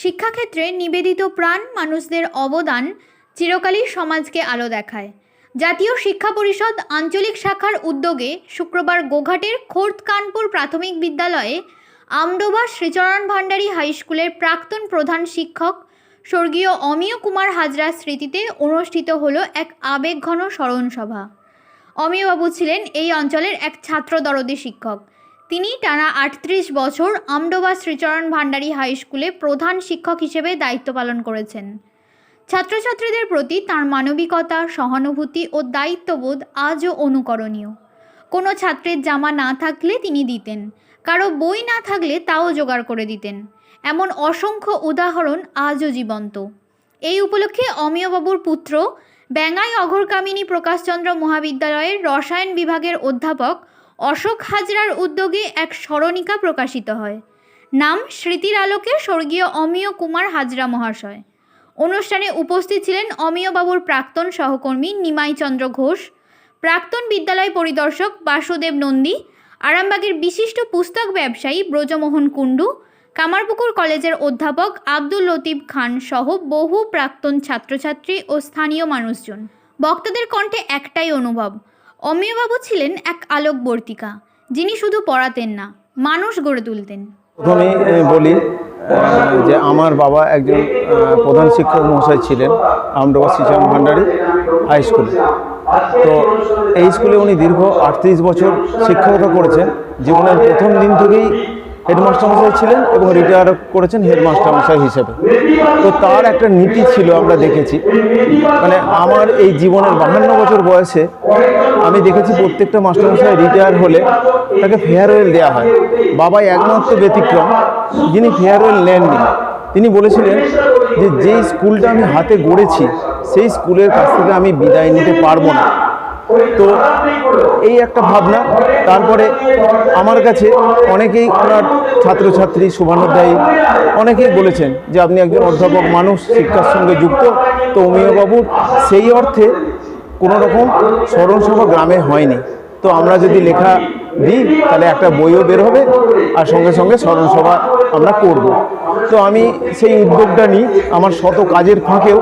শিক্ষাক্ষেত্রে নিবেদিত প্রাণ মানুষদের অবদান চিরকালই সমাজকে আলো দেখায়। জাতীয় শিক্ষা পরিষদ আঞ্চলিক শাখার উদ্যোগে শুক্রবার গোঘাটের খোর্দ কানপুর প্রাথমিক বিদ্যালয়ে আমডোবা শ্রীচরণ ভান্ডারী হাই স্কুলের প্রাক্তন প্রধান শিক্ষক স্বর্গীয় অমিয় কুমার হাজরার স্মৃতিতে অনুষ্ঠিত হল এক আবেগঘন স্মরণ সভা অমিয়বাবু ছিলেন এই অঞ্চলের এক ছাত্র দরদি শিক্ষক। তিনি টানা আটত্রিশ বছর আমডোবা শ্রীচরণ ভান্ডারী হাই স্কুলে প্রধান শিক্ষক হিসেবে দায়িত্ব পালন করেছেন। ছাত্রছাত্রীদের প্রতি তার মানবিকতা, সহানুভূতি ও দায়িত্ববোধ আজও অনুকরণীয়। কোনো ছাত্রের জামা না থাকলে তিনি দিতেন, কারও বই না থাকলে তাও জোগাড় করে দিতেন। এমন অসংখ্য উদাহরণ আজও জীবন্ত। এই উপলক্ষে অমিয়বাবুর পুত্র ব্যাঙ্গাই অঘরকামিনী প্রকাশচন্দ্র মহাবিদ্যালয়ের রসায়ন বিভাগের অধ্যাপক অশোক হাজরার উদ্যোগে এক স্মরণিকা প্রকাশিত হয়। নাম স্মৃতির আলোকে স্বর্গীয় অমিয় কুমার হাজরা মহাশয়। অনুষ্ঠানে উপস্থিত ছিলেন অমিয়বাবুর প্রাক্তন সহকর্মী নিমাইচন্দ্র ঘোষ, প্রাক্তন বিদ্যালয় পরিদর্শক বাসুদেব নন্দী, আরামবাগের বিশিষ্ট পুস্তক ব্যবসায়ী ব্রজমোহন কুণ্ডু, কামারপুকুর কলেজের অধ্যাপক আব্দুল লতিফ খান সহ বহু প্রাক্তন ছাত্রছাত্রী ও স্থানীয় মানুষজন। বক্তাদের কণ্ঠে একটাই অনুভব অমিয়বাবু ছিলেন এক আলোকবর্তিকা, যিনি শুধু পড়াতেন না, মানুষ গড়ে তুলতেন। প্রথমেই বলি যে আমার বাবা একজন প্রধান শিক্ষক মহাশয় ছিলেন, আমডোবা শ্রীচরণ ভান্ডারী হাই স্কুলে। তো এই স্কুলে উনি দীর্ঘ আটত্রিশ বছর শিক্ষকতা করেছেন। জীবনের প্রথম দিন থেকেই হেডমাস্টার মশাই ছিলেন এবং রিটায়ার করেছেন হেডমাস্টার মশাই হিসেবে। তো তার একটা নীতি ছিল আমরা দেখেছি। মানে আমার এই জীবনের বাহান্ন বছর বয়সে আমি দেখেছি প্রত্যেকটা মাস্টারমশাই রিটায়ার হলে তাকে ফেয়ারওয়েল দেওয়া হয়। বাবাই একমাত্র ব্যতিক্রম, যিনি ফেয়ারওয়েল নেননি। তিনি বলেছিলেন যে, যেই স্কুলটা আমি হাতে গড়েছি, সেই স্কুলের কাছ থেকে আমি বিদায় নিতে পারব না। তো এই একটা ভাবনা। তারপরে আমার কাছে অনেকেই ওনার ছাত্রছাত্রী শুভানুধ্যায়ী অনেকেই বলেছেন যে আপনি একজন অধ্যাপক মানুষ শিক্ষার সঙ্গে যুক্ত তো অমিয়বাবুর সেই অর্থে কোনো রকম স্মরণসভা গ্রামে হয়নি। তো আমরা যদি লেখা দিই তাহলে একটা বইও বের হবে আর সঙ্গে সঙ্গে স্মরণসভা আমরা করব। তো আমি সেই উদ্যোগটা নিই, আমার শত কাজের ফাঁকেও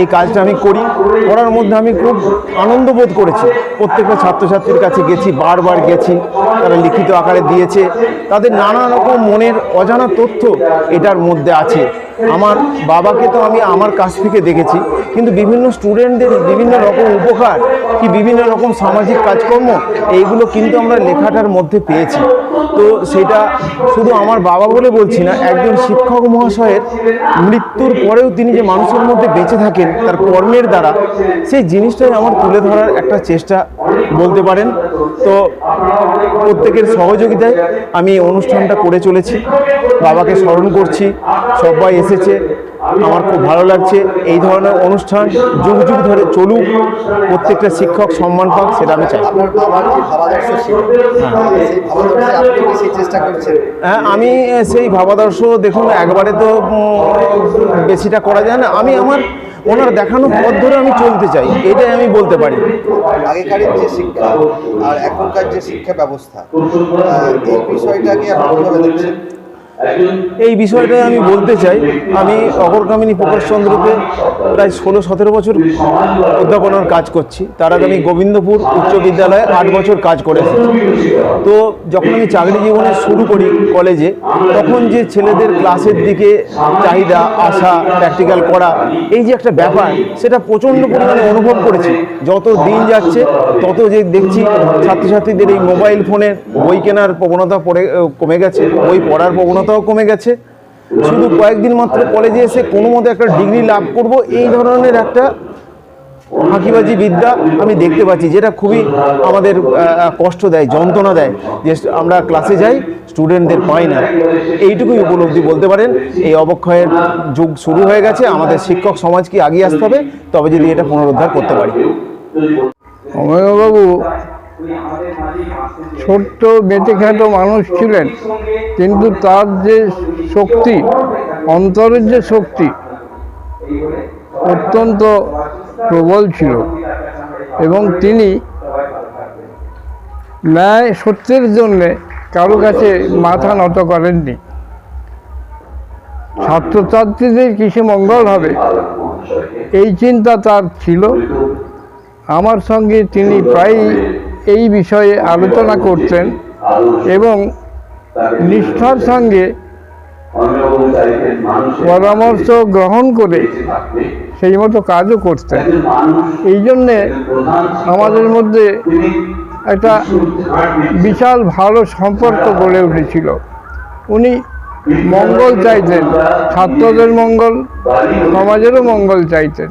এই কাজটা আমি করি। করার মধ্যে আমি খুব আনন্দ বোধ করেছি। প্রত্যেকটা ছাত্রছাত্রীর কাছে গেছি, বারবার গেছি, তারা লিখিত আকারে দিয়েছে। তাদের নানা রকম মনের অজানা তথ্য এটার মধ্যে আছে। আমার বাবাকে তো আমি আমার কাছ থেকে দেখেছি, কিন্তু বিভিন্ন স্টুডেন্টদের বিভিন্ন রকম উপকার কি বিভিন্ন রকম সামাজিক কাজকর্ম, এইগুলো কিন্তু আমরা লেখাটার মধ্যে পেয়েছি। তো সেটা শুধু আমার বাবা বলে বলছি না, একজন শিক্ষক মহাশয়ের মৃত্যুর পরেও তিনি যে মানুষের মধ্যে বেঁচে থাকেন, তার কর্মের দ্বারা, সেই জিনিসটাই আমার তুলে ধরার একটা চেষ্টা বলতে পারেন। তো প্রত্যেকের সহযোগিতায় আমি অনুষ্ঠানটা করে চলেছি, বাবাকে স্মরণ করছি, সবাই এসেছে আমার খুব ভালো লাগছে। এই ধরনের অনুষ্ঠান যুগ যুগ ধরে চলুক প্রত্যেকটা শিক্ষক সম্মান পাক সেটা আমি চাই। আপনার বাবার যে ভাবাদর্শ ছিল সেই ভাবাদর্শে আপনি কি সেই চেষ্টা করছেন? হ্যাঁ আমি সেই ভাবাদর্শ দেখুন একবারে তো বেশিটা করা যায় না। আমি আমার ওনার দেখানো পথ ধরে আমি চলতে চাই এটাই আমি বলতে পারি। আগেকারের যে শিক্ষা আর এখনকার যে শিক্ষা ব্যবস্থা এই বিষয়টাকে আপনি কীভাবে দেখছেন? এই বিষয়টাই আমি বলতে চাই। আমি অগরকামিনী প্রকাশচন্দ্রতে প্রায় ষোলো সতেরো বছর অধ্যাপনার কাজ করছি। তার আগে আমি গোবিন্দপুর উচ্চ বিদ্যালয়ে আট বছর কাজ করে এসেছি তো যখন আমি চাকরি জীবনে শুরু করি কলেজে, তখন যে ছেলেদের ক্লাসের দিকে চাহিদা, আশা প্র্যাকটিক্যাল করা, এই যে একটা ব্যাপার, সেটা প্রচণ্ড পরিমাণে অনুভব করেছি। যত দিন যাচ্ছে, তত যে দেখছি ছাত্রছাত্রীদের এই মোবাইল ফোনের বই কেনার প্রবণতা পড়ে, কমে গেছে। বই পড়ার প্রবণতাও কমে গেছে। শুধু কয়েকদিন মাত্র কলেজে এসে কোনো মতো একটা ডিগ্রি লাভ করব। এই ধরনের একটা ফাঁকিবাজি বিদ্যা আমি দেখতে পাচ্ছি, যেটা খুবই আমাদের কষ্ট দেয়, যন্ত্রণা দেয় যে আমরা ক্লাসে যাই স্টুডেন্টদের পাই না। এইটুকুই উপলব্ধি বলতে পারেন, এই অবক্ষয়ের যুগ শুরু হয়ে গেছে, আমাদের শিক্ষক সমাজকে আগিয়ে আসতে হবে? তবে যদি এটা পুনরুদ্ধার করতে পারি। অমেয়বাবু ছোট্ট বেঁচেখাটো মানুষ ছিলেন, কিন্তু তার যে শক্তি, অন্তরের যে শক্তি অত্যন্ত প্রবল ছিল। এবং তিনি ন্যায় সত্যের জন্যে কারও কাছে মাথা নত করেননি। ছাত্রছাত্রীদের কিসে মঙ্গল হবে? এই চিন্তা তার ছিল। আমার সঙ্গে তিনি প্রায়ই এই বিষয়ে আলোচনা করতেন এবং নিষ্ঠার সঙ্গে পরামর্শ গ্রহণ করে সেই মতো কাজও করতেন এই জন্যে আমাদের মধ্যে একটা বিশাল ভালো সম্পর্ক গড়ে উঠেছিল। উনি মঙ্গল চাইতেন, ছাত্রদের মঙ্গল, সমাজেরও মঙ্গল চাইতেন।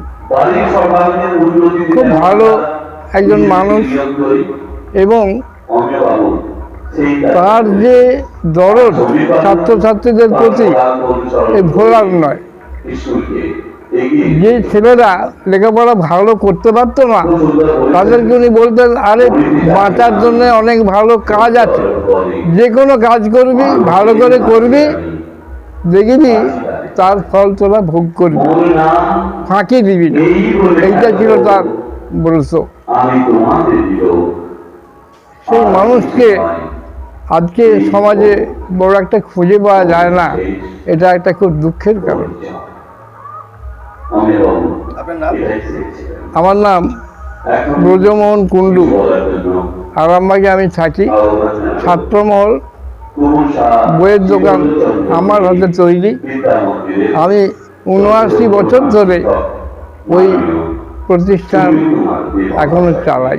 খুব ভালো একজন মানুষ। এবং তার যে দরদ ছাত্রছাত্রীদের প্রতি ভোলার নয়। যে ছেলেরা লেখাপড়া ভালো করতে পারতো না, তাদেরকে উনি বলতেন, আরে, বাঁচার জন্য অনেক ভালো কাজ আছে। যে কোনো কাজ করবি, ভালো করে করবি দেখবি তার ফল তোরা ভোগ করবি। ফাঁকি দিবি এইটা ছিল তার বলছ। সেই মানুষকে আজকে সমাজে বড় একটা খুঁজে পাওয়া যায় না এটা একটা খুব দুঃখের কারণ। আমার নাম ব্রজমোহন কুণ্ডু। আরামবাগে আমি থাকি। ছাত্রমহল বইয়ের দোকান আমার হাতে তৈরি। আমি উনআশি বছর ধরে ওই প্রতিষ্ঠান এখনও চালাই।